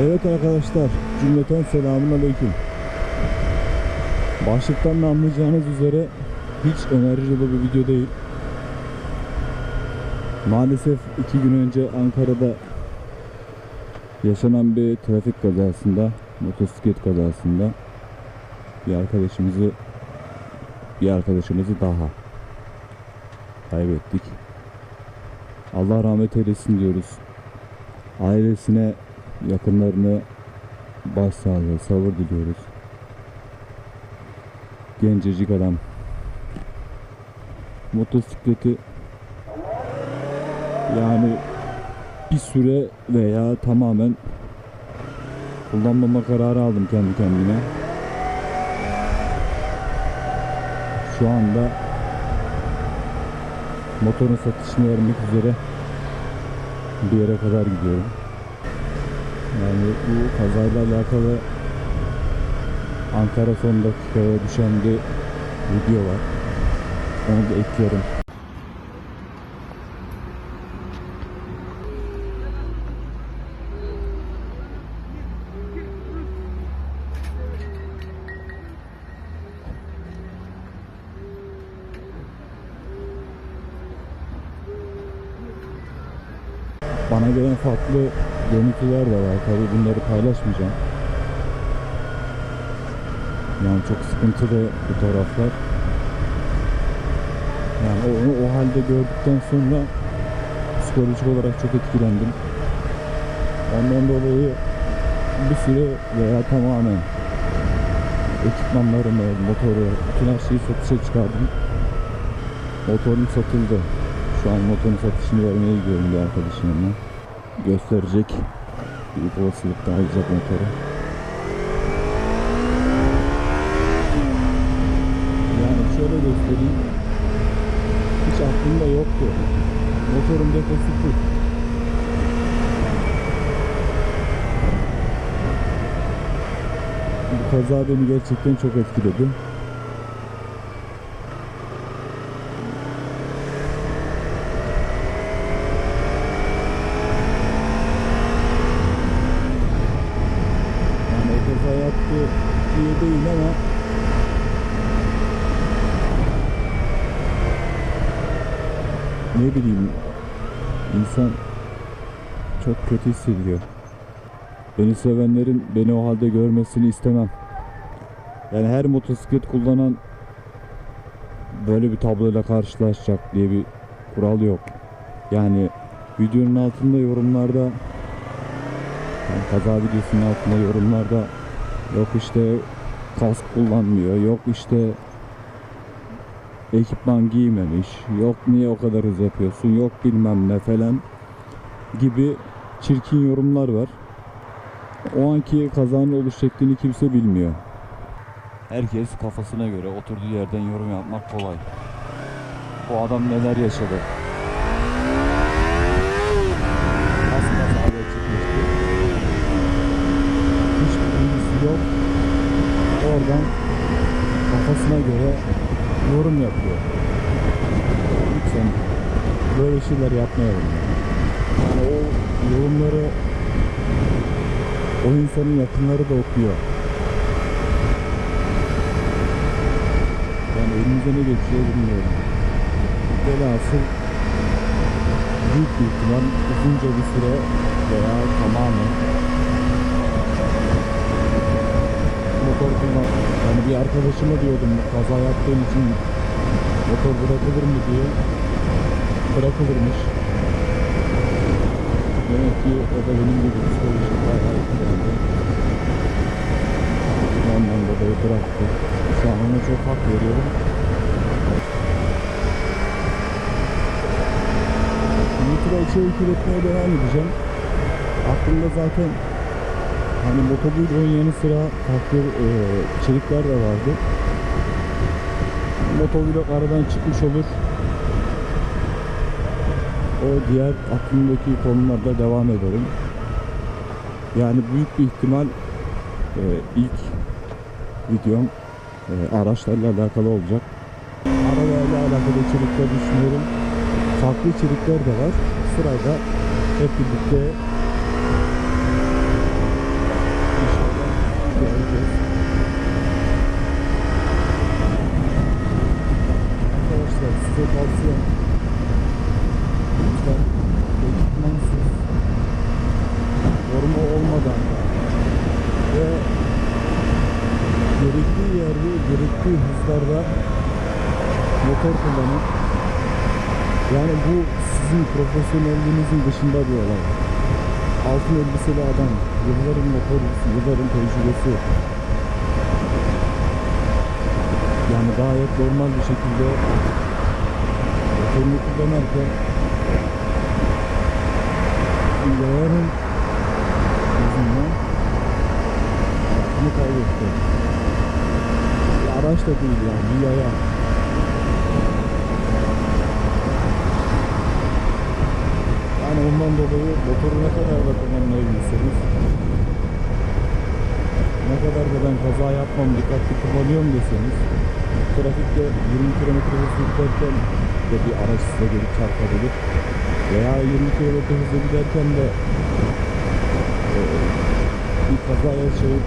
Evet arkadaşlar, cümleten selamun aleyküm. Başlıktan da anlayacağınız üzere hiç enerji dolu bir video değil. Maalesef iki gün önce Ankara'da yaşanan bir trafik kazasında, motosiklet kazasında bir arkadaşımızı bir arkadaşımızı daha kaybettik. Allah rahmet eylesin diyoruz. Ailesine, yakınlarına başsağlığı, sabır diliyoruz. Gencecik adam. Motosikleti yani bir süre veya tamamen kullanmama kararı aldım kendi kendime. Şu anda motorun satışını vermek üzere bir yere kadar gidiyorum. Yani bu kazayla alakalı Ankara son dakikaya düşen bir video var. Onu da ekliyorum. Bana gelen farklı görüntüler de var. Tabi bunları paylaşmayacağım. Yani çok sıkıntılı bu taraflar. Yani onu o halde gördükten sonra psikolojik olarak çok etkilendim. Ondan dolayı bir süre veya tamamen ekipmanlarımı, motoru, bütün her şeyi satışa çıkardım. Motorum satıldı. Şu an motorun satışını vermeye gidiyorum bir arkadaşım yanına. Gösterecek. Büyük olasılıkla alacak motoru. Yani şöyle göstereyim. Hiç aklımda yoktu. Motorun deposu full. Bu kaza beni gerçekten çok etkiledi. Yaptı diye değil ama ne bileyim insan çok kötü hissediyor. Beni sevenlerin beni o halde görmesini istemem. Yani her motosiklet kullanan böyle bir tabloyla karşılaşacak diye bir kural yok. Yani videonun altında yorumlarda yani kaza videosunun altında yorumlarda yok işte kask kullanmıyor, yok işte ekipman giymemiş, yok niye o kadar hız yapıyorsun, yok bilmem ne falan gibi çirkin yorumlar var. O anki kazanın oluş şeklini kimse bilmiyor. Herkes kafasına göre oturduğu yerden yorum yapmak kolay. Bu adam neler yaşadı? Nasıl kaza gerçekleşti? Hiçbir bilgisi yok. Oradan kafasına göre yorum yapıyor. Lütfen böyle şeyler yapmayalım. Yani o yorumları o insanın yakınları da okuyor. Yani elinize ne geçiyor bilmiyorum. Velhasıl büyük bir ihtimal uzunca bir süre veya tamamen motor kullan. Yani bir arkadaşıma diyordum kaza yaptığım için motor bırakılır mı diye bırakılırmış. Demek ki o da benim gibi psikolojik bayağı etkilendi. Ondan dolayı bıraktı. Şu an ona çok hak veriyorum. YouTube'a içerik üretmeye devam edeceğim. Aklımda zaten hani motovlogun yanı sıra farklı e, içerikler de vardı. Motovlog aradan çıkmış olur. O diğer aklımdaki konularda devam ederim. Yani büyük bir ihtimal e, ilk videom e, araçlarla alakalı olacak. Arabayla alakalı içerikler düşünüyorum. Farklı içerikler de var. Sırayla hep birlikte göreceğiz. Arkadaşlar olmadan ve gerektiği yerde gerektiği hızlarda motor kullanın. Yani bu sizin profesyonelliğinizin dışında bir olay. Altın elbiseli adam, yılların motor, yılların tecrübesi. Yani gayet normal bir şekilde motorunu kullanırken yayanın yüzünden hayatını kaybetti. Bir araç da değil yani bir yaya. Ondan dolayı motoru ne kadar da kullanmayabilirseniz ne kadar da ben kaza yapmam, dikkatli kullanıyorum deseniz trafikte 20 km hızlı giderken de bir araç size gelip çarpabilir veya 20 km hızlı giderken de e, bir kaza yaşayıp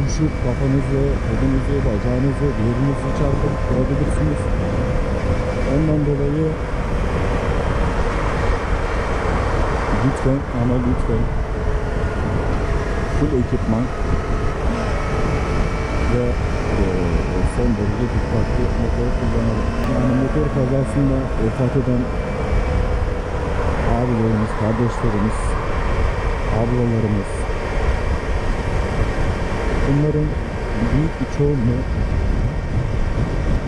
düşüp kafanızı, kolunuzu, bacağınızı, bir yerinizi çarpıp kırabilirsiniz. Ondan dolayı lütfen ama lütfen. Full ekipman. Ve e, son derece dikkatli motor kullanalım. Yani motor kazasında vefat eden abilerimiz, kardeşlerimiz, ablalarımız bunların büyük bir çoğunluğu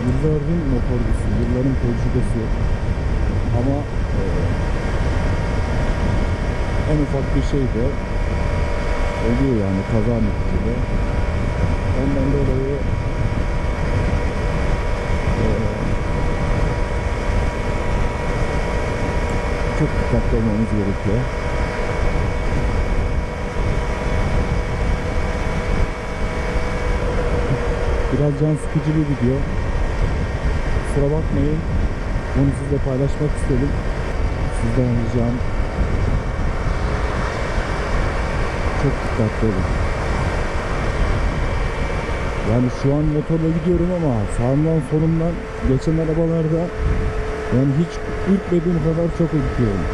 yılların motorcusu, yılların tecrübesi. Ama en ufak bir şey de oluyor yani kaza neticede. Ondan dolayı e, çok dikkatli olmamız gerekiyor. Biraz can sıkıcı bir video. Kusura bakmayın. Bunu sizle paylaşmak istedim. Sizden ricam çok dikkatli olun. Yani şu an motorla gidiyorum ama sağımdan solumdan geçen arabalarda yani hiç ürkmediğim kadar çok ürküyorum.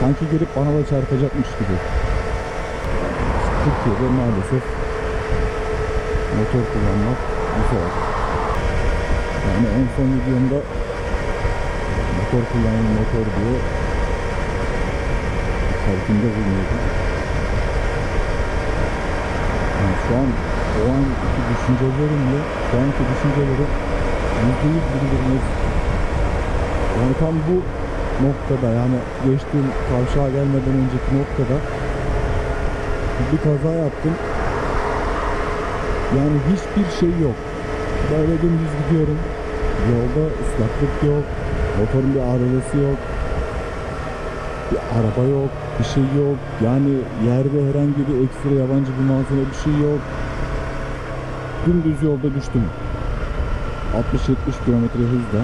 Sanki gelip bana da çarpacakmış gibi. Türkiye'de maalesef motor kullanmak zor. Yani en son videomda motor kullanın motor diye farkında bulunuyordum. Şu an o anki düşüncelerimle şu anki düşüncelerim yüzde yüz birbirine yani tam bu noktada yani geçtiğim kavşağa gelmeden önceki noktada bir kaza yaptım. Yani hiçbir şey yok. Böyle dümdüz gidiyorum. Yolda ıslaklık yok. Motorun bir arızası yok. Bir araba yok. Bir şey yok. Yani yerde herhangi bir ekstra yabancı bir malzeme bir şey yok. Dümdüz yolda düştüm. 60-70 kilometre hızla.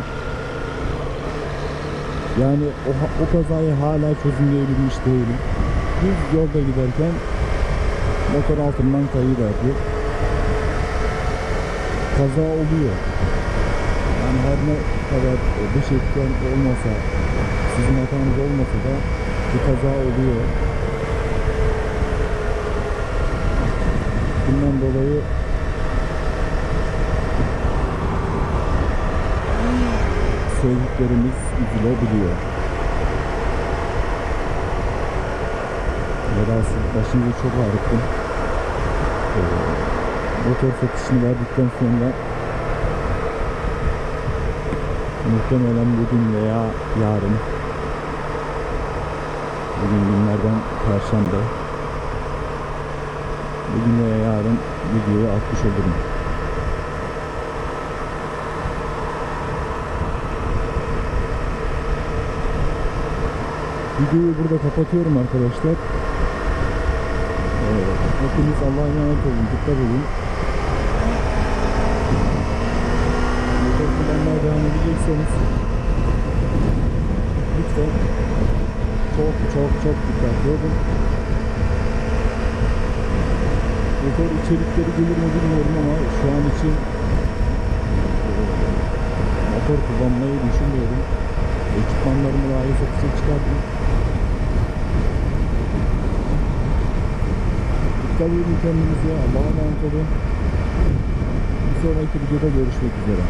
Yani o, o kazayı hala çözümleyebilmiş değilim. Düz yolda giderken motor altından kayıverdi. Kaza oluyor. Yani her ne kadar dış etken olmasa, sizin hatanız olmasa da bir kaza oluyor. Bundan dolayı sevdiklerimiz üzülebiliyor. Velhasıl başımızı çok ağrıttım. Ee, motor satışını verdikten sonra muhtemelen bugün veya yarın bugün günlerden perşembe bugün veya yarın videoyu atmış olurum. Videoyu burada kapatıyorum arkadaşlar. Ee, hepiniz Allah'a emanet olun. Dikkat edin. Motor kullanmaya devam edecekseniz lütfen çok çok çok dikkatli olun. Motor içerikleri gelir mi bilmiyorum ama şu an için motor kullanmayı düşünmüyorum. Ekipmanlarımı daha iyi satışa çıkardım. Dikkat edin kendinize. Allah'a emanet olun. Bir sonraki videoda görüşmek üzere.